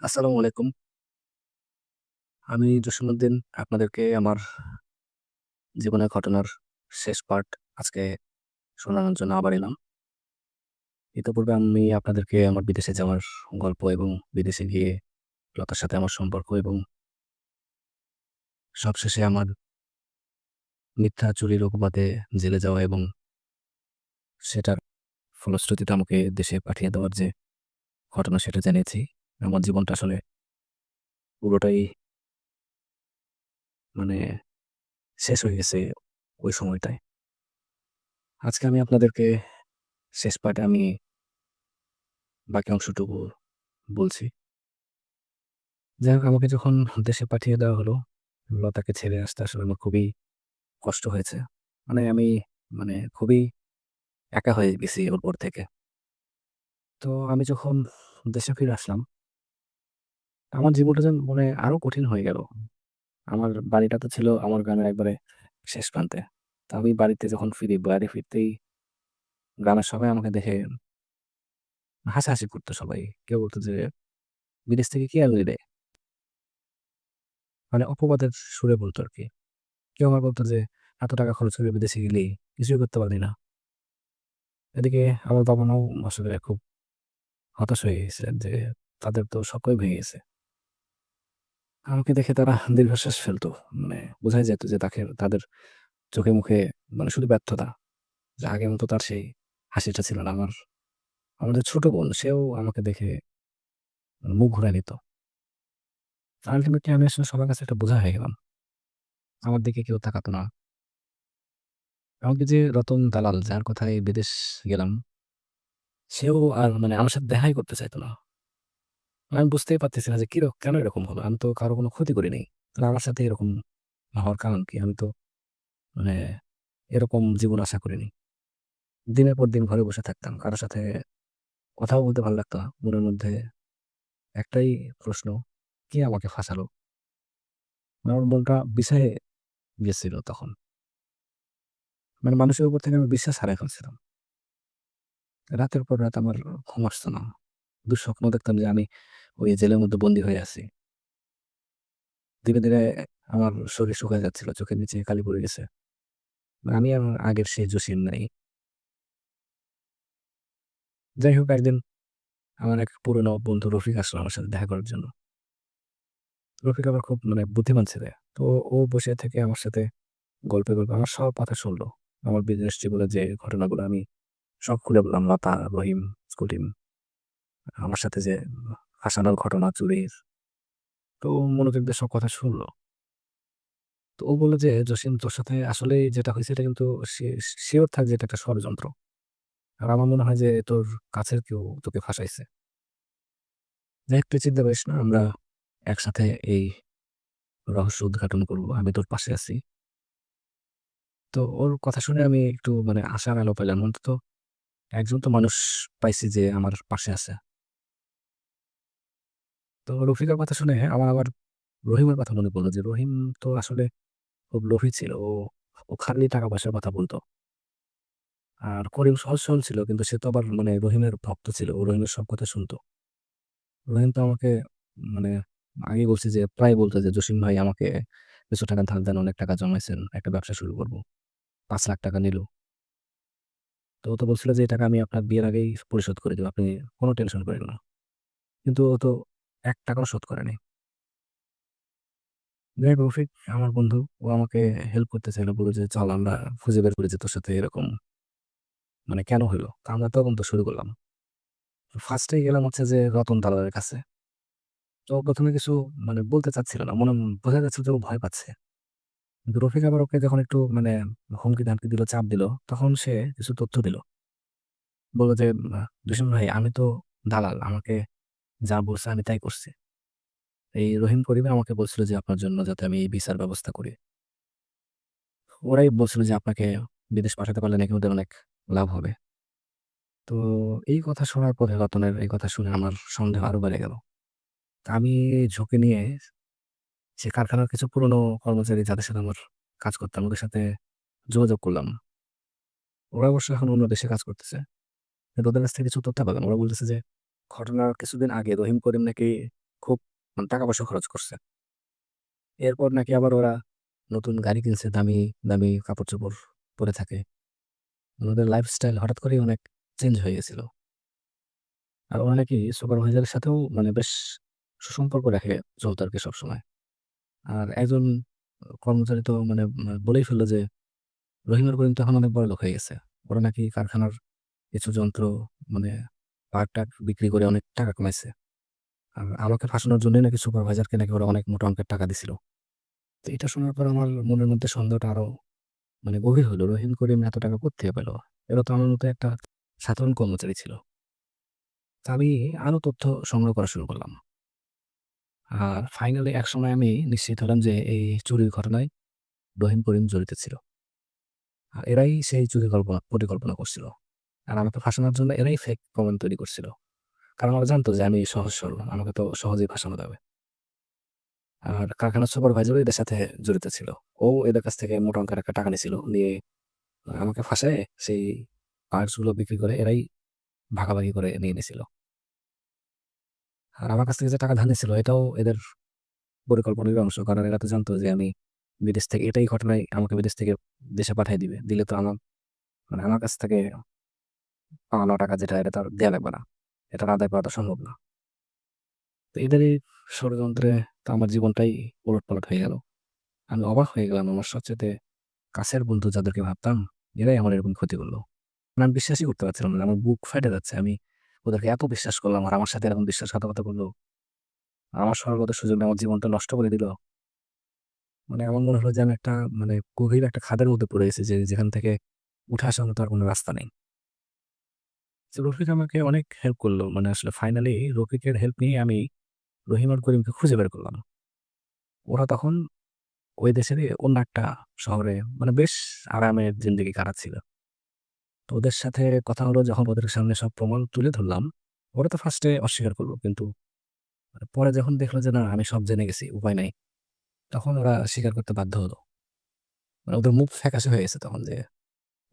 আসসালামু আলাইকুম। আমি জসীমউদ্দিন, আপনাদেরকে আমার জীবনের ঘটনার শেষ পার্ট আজকে শোনানোর জন্য আবার এলাম। ইতিপূর্বে আমি আপনাদেরকে আমার বিদেশে যাওয়ার গল্প এবং বিদেশে গিয়ে লতার সাথে আমার সম্পর্ক এবং সবশেষে আমার মিথ্যা চুরির অপবাদে জেলে যাওয়া এবং সেটার ফলশ্রুতিতে আমাকে দেশে পাঠিয়ে দেওয়ার যে ঘটনা সেটা জেনেছি। আমার জীবনটা আসলে পুরোটাই মানে শেষ হয়ে গেছে ওই সময়টায়। আজকে আমি আপনাদেরকে শেষ পার্টে আমি বাকি অংশটুকু বলছি। যাই হোক আমাকে যখন দেশে পাঠিয়ে দেওয়া হলো, লতাকে ছেড়ে আসতে আসলে আমার খুবই কষ্ট হয়েছে। মানে আমি মানে খুবই একা হয়ে গেছি ওর পর থেকে। তো আমি যখন দেশে ফিরে আসলাম আমার জীবনটা যেন মানে আরও কঠিন হয়ে গেল। আমার বাড়িটা তো ছিল আমার গ্রামের একবারে শেষ প্রান্তে। তো আমি বাড়িতে যখন ফিরি, বাড়ি ফিরতেই গ্রামের সবাই আমাকে দেখে হাসাহাসি করতো সবাই। কেউ বলতো যে, "বিদেশ থেকে কি আনলি রে?" মানে অপবাদের সুরে বলতো আরকি। কেউ আবার বলতো যে, "এত টাকা খরচ করে বিদেশে গেলি, কিছুই করতে পারলি না।" এদিকে আমার বাবা-মাও আসলে খুব হতাশ হয়ে গেছিলেন যে, তাদের তো স্বপ্নই ভেঙে গেছে। আমাকে দেখে তারা দীর্ঘশ্বাস ফেলতো। মানে বোঝাই যেত যে তাকে তাদের চোখে মুখে মানে শুধু ব্যর্থতা। যে আগের মতো তার সেই হাসিটা ছিল না। আমার আমাদের ছোট বোন সেও আমাকে দেখে মুখ ঘুরায় নিত। আল্টিমেটলি আমি আসলে সবার কাছে একটা বোঝা হয়ে গেলাম। আমার দিকে কেউ তাকাতো না। এমনকি যে রতন দালাল যার কথায় বিদেশ গেলাম, সেও আর মানে আমার সাথে দেখাই করতে চাইতো না। আমি বুঝতেই পারতেছি না যে কির কেন এরকম হলো? আমি তো কারও কোনো ক্ষতি করি নাই। তাহলে আমার সাথে এরকম হওয়ার কারণ কি? আমি তো মানে এরকম জীবন আশা করিনি। দিনের পর দিন ঘরে বসে থাকতাম। কারও সাথে কথাও বলতে ভালো লাগতো না। মনের মধ্যে একটাই প্রশ্ন, কে আমাকে ফাঁসালো? আমার মনটা বিষায়ে গেছিল তখন। মানে মানুষের উপর থেকে আমি বিশ্বাস হারায় ফেলছিলাম। রাতের পর রাত আমার ঘুম আসতো না। দুঃস্বপ্ন দেখতাম যে আমি ওই জেলের মধ্যে বন্দী হয়ে আছি। ধীরে, ধীরে আমার শরীর শুকায় যাচ্ছিল। চোখের নিচে কালি পড়ে গেছে। আমি আমার আগের সেই জসিম নাই। যাই হোক একদিন আমার এক পুরনো বন্ধু রফিক আসলো আমার সাথে দেখা করার জন্য। রফিক আবার খুব মানে বুদ্ধিমান ছেলে। তো ও বসে থেকে আমার সাথে গল্পে, গল্পে আমার সব কথা শুনলো। আমার বিদেশ জীবনের যে ঘটনাগুলো আমি সব খুলে বললাম। লতা, রহিম, স্কুলিম আমার সাথে যে ফাঁসানোর ঘটনা চুরির। তো মনোযোগ দিয়ে সব কথা শুনলো। তো ও বলল যে, "জসিম তোর সাথে আসলেই যেটা হইছে এটা কিন্তু সি সিওর থাক যে এটা একটা ষড়যন্ত্র। আর আমার মনে হয় যে তোর কাছের কেউ তোকে ফাঁসাইছে। যাই তুই চিন্তা করিস না। আমরা একসাথে এই রহস্য উদ্ঘাটন করব। আমি তোর পাশে আছি।" তো ওর কথা শুনে আমি একটু মানে আশার আলো পেলাম। অন্তত একজন তো মানুষ পাইছি যে আমার পাশে আছে। তো রফিকের কথা শুনে আমার আবার রহিমের কথা মনে পড়ল যে রহিম তো আসলে খুব লোভী ছিল। ও, ও খালি টাকা-পয়সার কথা বলতো আর করিম সহজ সরল ছিল কিন্তু সে তো আবার মানে রহিমের ভক্ত ছিল। ও রহিমের সব কথা শুনতো রহিম তো আমাকে মানে আগেই বলছি যে প্রায় বলতো যে, "জসিম ভাই আমাকে কিছু টাকা ধার দেন, অনেক টাকা জমাইছেন। একটা ব্যবসা শুরু করব।" পাঁচ লাখ টাকা নিল। তো ও তো বলছিল যে, "এই টাকা আমি আপনার বিয়ের আগেই পরিশোধ করে দেবো আপনি কোনো টেনশন করেন না।" কিন্তু ও তো ৳১ ও শোধ করে নাই। যাই রফিক আমার বন্ধু। ও আমাকে হেল্প করতে চাইলো। বলল যে, "চল আমরা খুঁজে বের করি যে তোর সাথে এরকম মানে কেন হইল?" তো আমরা তদন্ত শুরু করলাম। ফার্স্ট গেলাম হচ্ছে যে রতন দালালের কাছে। তো ও ১ম এ কিছু মানে বলতে চাচ্ছিল না। মনে বোঝা যাচ্ছিল যে ও ভয় পাচ্ছে। কিন্তু রফিক আবার ওকে যখন একটু মানে হুমকি-ধামকি দিল, চাপ দিল, তখন সে কিছু তথ্য দিল। বলল যে, "জসিম ভাই আমি তো দালাল। আমাকে যা বলছে আমি তাই করছি। এই রহিম, করিম আমাকে বলছিল যে আপনার জন্য যাতে আমি এই ভিসার ব্যবস্থা করি। ওরাই বলছিল যে আপনাকে বিদেশ পাঠাতে পারলে নাকি ওদের অনেক লাভ হবে।" তো এই কথা শোনার পরে রতনের এই কথা শুনে আমার সন্দেহ আরও বেড়ে গেল। তা আমি ঝুঁকি নিয়ে সে কারখানার কিছু পুরনো কর্মচারী যাদের সাথে আমার কাজ করতাম ওদের সাথে যোগাযোগ করলাম। ওরা অবশ্য এখন অন্য দেশে কাজ করতেছে। ওদের কাছ থেকে কিছু তথ্য পেলাম। ওরা বলতেছে যে ঘটনার কিছুদিন আগে রহিম, করিম নাকি খুব মানে টাকা পয়সা খরচ করছে। এরপর নাকি আবার ওরা নতুন গাড়ি কিনছে, দামি, দামি কাপড়-চোপড় পরে থাকে। ওদের লাইফস্টাইল হঠাৎ করেই অনেক চেঞ্জ হয়ে গেছিল। আর ওরা নাকি সুপারভাইজারের সাথেও মানে বেশ সুসম্পর্ক রাখে চলতো আরকি সবসময়। আর একজন কর্মচারী তো মানে বলেই ফেলল যে, রহিম আর করিম তো এখন অনেক বড় লোক হয়ে গেছে। ওরা নাকি কারখানার কিছু যন্ত্র মানে পার্ট-টার্ট বিক্রি করে অনেক টাকা কমাইছে আর আমাকে ফাঁসানোর জন্যই নাকি সুপারভাইজারকে নাকি ওরা অনেক মোটা অঙ্কের টাকা দিছিল। তো এটা শোনার পর আমার মনের মধ্যে সন্দেহটা আরও মানে গভীর হইল। রহিম, করিম এত টাকা কোত্থেকে পেল? এরা তো আমার মতো একটা সাধারণ কর্মচারী ছিল। তা আমি আরও তথ্য সংগ্রহ করা শুরু করলাম। আর ফাইনালি একসময় আমি নিশ্চিত হলাম যে এই চুরির ঘটনায় রহিম, করিম জড়িত ছিল। আর এরাই সেই চুরি কল্পনা পরিকল্পনা করছিল। আর আমাকে ফাঁসানোর জন্য এরাই ফেক প্রমাণ তৈরি করছিল। কারণ ওরা জানতো যে আমি সহজ সরল। আমাকে তো সহজেই ফাঁসানো যাবে। আর কারখানার সুপারভাইজারও এদের সাথে জড়িত ছিল। ও এদের কাছ থেকে মোটা অঙ্কের একটা টাকা নিছিল। নিয়ে আমাকে ফাঁসায়ে সেই পার্টসগুলো বিক্রি করে এরাই ভাগাভাগি করে নিয়ে নিছিল। আর আমার কাছ থেকে যে টাকা ধার নিছিল এটাও এদের পরিকল্পনার অংশ। কারণ এরা তো জানতো যে আমি বিদেশ থেকে, এটাই ঘটনায় আমাকে বিদেশ থেকে দেশে পাঠিয়ে দিবে। দিলে তো আমার মানে আমার কাছ থেকে পাওনা টাকা যেটা, এটা তো আর দেয়া লাগবে না। এটার আদায় করা তো সম্ভব না। তো এদেরই ষড়যন্ত্রে তো আমার জীবনটাই ওলটপালট হয়ে গেল। আমি অবাক হয়ে গেলাম আমার সবচাইতে কাছের বন্ধু যাদেরকে ভাবতাম, এরাই আমার এরকম ক্ষতি করল মানে আমি বিশ্বাসই করতে পারছিলাম না। আমার বুক ফাইটা যাচ্ছে। আমি ওদেরকে এত বিশ্বাস করলাম, আর আমার সাথে এরকম বিশ্বাসঘাতকতা করল আমার সর্বদা সুযোগ আমার জীবনটা নষ্ট করে দিল। মানে আমার মনে হলো যে আমি একটা মানে গভীর একটা খাদের মধ্যে পড়ে গেছি যে যেখান থেকে উঠে আসার মতো আর কোনো রাস্তা নেই। রফিক আমাকে অনেক হেল্প করল। মানে আসলে ফাইনালি রফিকের হেল্প নিয়ে আমি রহিম আর করিমকে খুঁজে বের করলাম। ওরা তখন ওই দেশেরই অন্য একটা শহরে মানে বেশ আরামের জিন্দেগি কাটাচ্ছিল। তো ওদের সাথে কথা হলো যখন ওদের সামনে সব প্রমাণ তুলে ধরলাম, ওরা তো ফার্স্টে অস্বীকার করল। কিন্তু মানে পরে যখন দেখল যে না আমি সব জেনে গেছি, উপায় নাই। তখন ওরা স্বীকার করতে বাধ্য হলো। মানে ওদের মুখ ফ্যাকাশে হয়ে গেছে তখন যে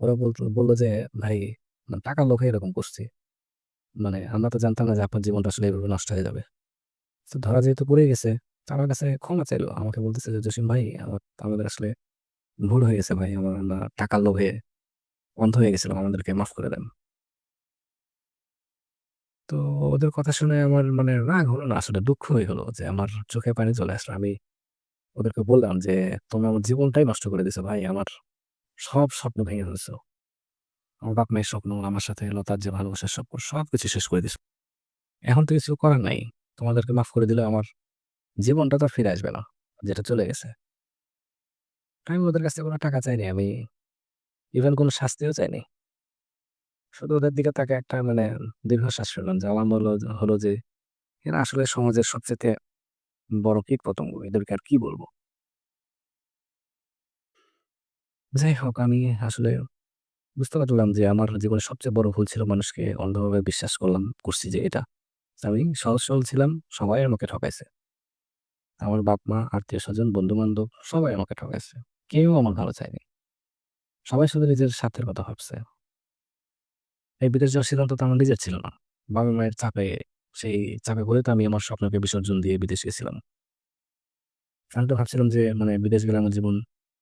ওরা বলত বলল যে, "ভাই টাকার লোভে এরকম করছি। মানে আমরা তো জানতাম না যে আপনার জীবনটা আসলে এভাবে নষ্ট হয়ে যাবে।" তো ধরা যেহেতু পড়েই গেছে, আমার কাছে ক্ষমা চাইলো। আমাকে বলতেছে যে, "জসিম ভাই আমার আমাদের আসলে ভুল হয়ে গেছে ভাই। আমার আমরা টাকার লোভে অন্ধ হয়ে গেছিলাম। আমাদেরকে মাফ করে দেন।" তো ওদের কথা শুনে আমার মানে রাগ হলো না আসলে দুঃখই হলো যে আমার চোখে পানি চলে আসলো। আমি ওদেরকে বললাম যে, "তোমরা আমার জীবনটাই নষ্ট করে দিছো ভাই। আমার সব স্বপ্ন ভেঙে ফেলছো। আমার বাপ-মায়ের স্বপ্ন, আমার সাথে লতার যে ভালোবাসার সম্পর্ক সবকিছু শেষ করে দিছো। এখন তো কিছু করার নাই। তোমাদেরকে মাফ করে দিলেও আমার জীবনটা তো ফিরে আসবে না। যেটা চলে গেছে।" আমি ওদের কাছ কোনো টাকা চাইনি। আমি ইভেন কোনো শাস্তিও চাইনি। শুধু ওদের দিকে তাকে একটা মানে দীর্ঘশ্বাস ফেললাম যে আমার হলো হলো যে এরা আসলে সমাজের সবচাইতে বড় কীটপতঙ্গ। এদেরকে আর কি বলব যাই হোক আমি আসলে বুঝতে পারলাম যে আমার জীবনের সবচেয়ে বড় ভুল ছিল মানুষকে অন্ধভাবে বিশ্বাস করলাম করছি যে এটা। আমি সহজ সরল ছিলাম, সবাই আমাকে ঠকাইছে। আমার বাপ-মা, আত্মীয়স্বজন, বন্ধু-বান্ধব সবাই আমাকে ঠকাইছে। কেউ আমার ভালো চায়নি। সবাই শুধু নিজের স্বার্থের কথা ভাবছে। এই বিদেশ যাওয়ার সিদ্ধান্ত তো আমার নিজের ছিল না। বাবা-মায়ের চাপে সেই চাপে পড়ে তো আমি আমার স্বপ্নকে বিসর্জন দিয়ে বিদেশ গেছিলাম। আমি তো ভাবছিলাম যে মানে বিদেশ গেলে আমার জীবন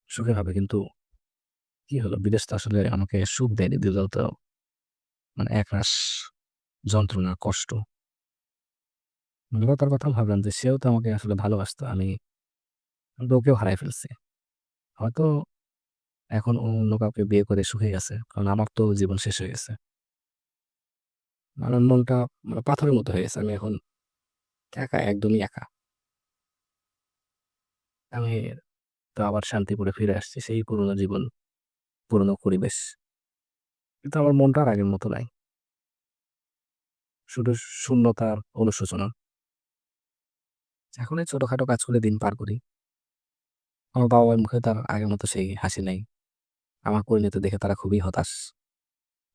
সুখে হবে। কিন্তু কি হলো? বিদেশ আসলে আমাকে সুখ দেয়নি। দিল তো মানে একরাশ যন্ত্রণা, কষ্ট। লতার কথাও ভাবলাম যে সেও তো আমাকে আসলে ভালোবাসতো। আমি আমি তো ওকেও হারায় ফেলছি। হয়তো এখন অন্য কাউকে বিয়ে করে সুখে আছে। কারণ আমার তো জীবন শেষ হয়ে গেছে। আমার মনটা মানে পাথরের মতো হয়ে গেছে। আমি এখন একা, একদমই একা। আমি তো আবার শান্তিপুরে ফিরে আসছি। সেই পুরোনো জীবন, পুরনো পরিবেশ। কিন্তু আমার মনটা আর আগের মতো নাই। শুধু শূন্যতা আর অনুশোচনা। এখন এই ছোটখাটো কাজ করে দিন পার করি। আমার বাবা-মায়ের মুখে তো আর আগের মতো সেই হাসি নাই। আমার পরিণতি দেখে তারা খুবই হতাশ।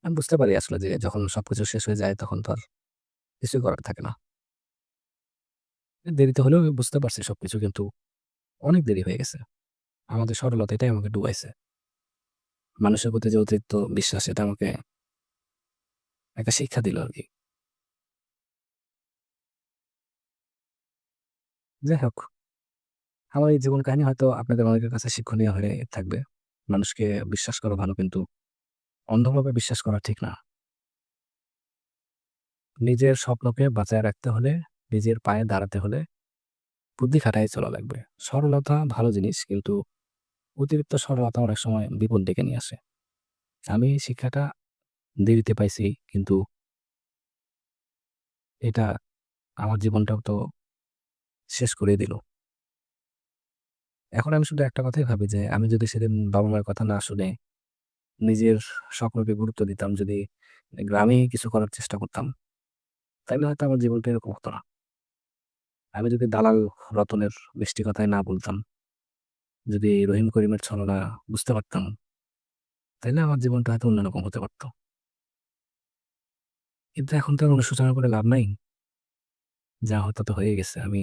আমি বুঝতে পারি আসলে যে যখন সবকিছু শেষ হয়ে যায় তখন তো আর কিছুই করার থাকে না। দেরিতে হলেও বুঝতে পারছি সবকিছু, কিন্তু অনেক দেরি হয়ে গেছে। আমাদের সরলতা এটাই আমাকে ডুবাইছে। মানুষের প্রতি যে অতিরিক্ত বিশ্বাস এটা আমাকে একটা শিক্ষা দিল আরকি। যাই হোক আমার এই জীবন কাহিনী হয়তো আপনাদের অনেকের কাছে শিক্ষণীয় হয়ে থাকবে। মানুষকে বিশ্বাস করা ভালো কিন্তু অন্ধভাবে বিশ্বাস করা ঠিক না। নিজের স্বপ্নকে বাঁচায় রাখতে হলে, নিজের পায়ে দাঁড়াতে হলে বুদ্ধি খাটায় চলা লাগবে। সরলতা ভালো জিনিস কিন্তু অতিরিক্ত সরলতা অনেক সময় বিপদ ডেকে নিয়ে আসে। আমি শিক্ষাটা দেরিতে পাইছি কিন্তু এটা আমার জীবনটাও তো শেষ করে দিল। এখন আমি শুধু একটা কথাই ভাবি যে আমি যদি সেদিন বাবা-মায়ের কথা না শুনে নিজের স্বপ্নকে গুরুত্ব দিতাম, যদি গ্রামেই কিছু করার চেষ্টা করতাম, তাইলে হয়তো আমার জীবনটা এরকম হতো না। আমি যদি দালাল রতনের মিষ্টি কথায় না বলতাম, যদি রহিম করিমের ছলনা বুঝতে পারতাম, তাইলে আমার জীবনটা হয়তো অন্যরকম হতে পারত। কিন্তু এখন তো অনুশোচনা করে লাভ নাই। যা হতো তো হয়ে গেছে। আমি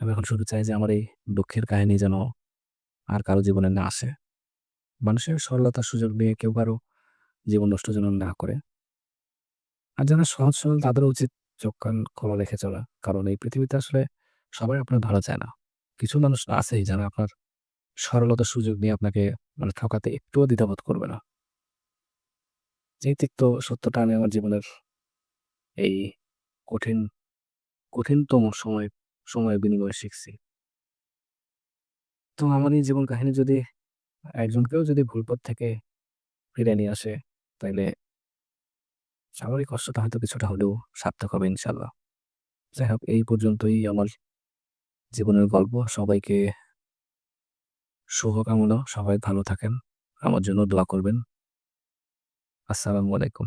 আমি এখন শুধু চাই যে আমার এই দুঃখের কাহিনী যেন আর কারও জীবনে না আসে। মানুষের সরলতার সুযোগ নিয়ে কেউ কারও জীবন নষ্ট যেন না করে। আর যারা সহজ সরল তাদেরও উচিত চোখ কান খোলা রেখে চলা। কারণ এই পৃথিবীতে আসলে সবাই আপনার ভালো চায় না। কিছু মানুষ আছেই যারা আপনার সরলতার সুযোগ নিয়ে আপনাকে মানে ঠকাতে একটুও দ্বিধাবোধ করবে না। এই তিক্ত সত্যটা আমি আমার জীবনের এই কঠিন কঠিনতম সময় সময়ের বিনিময়ে শিখছি। তো আমার এই জীবন কাহিনী যদি একজনকেও যদি ভুল পথ থেকে ফিরে নিয়ে আসে, তাইলে সাময়িক কষ্টটা হয়তো কিছুটা হলেও সার্থক হবে ইনশাল্লাহ যাই হোক এই পর্যন্তই আমার জীবনের গল্প। সবাইকে শুভকামনা। সবাই ভালো থাকেন। আমার জন্য দোয়া করবেন। আসসালামু আলাইকুম।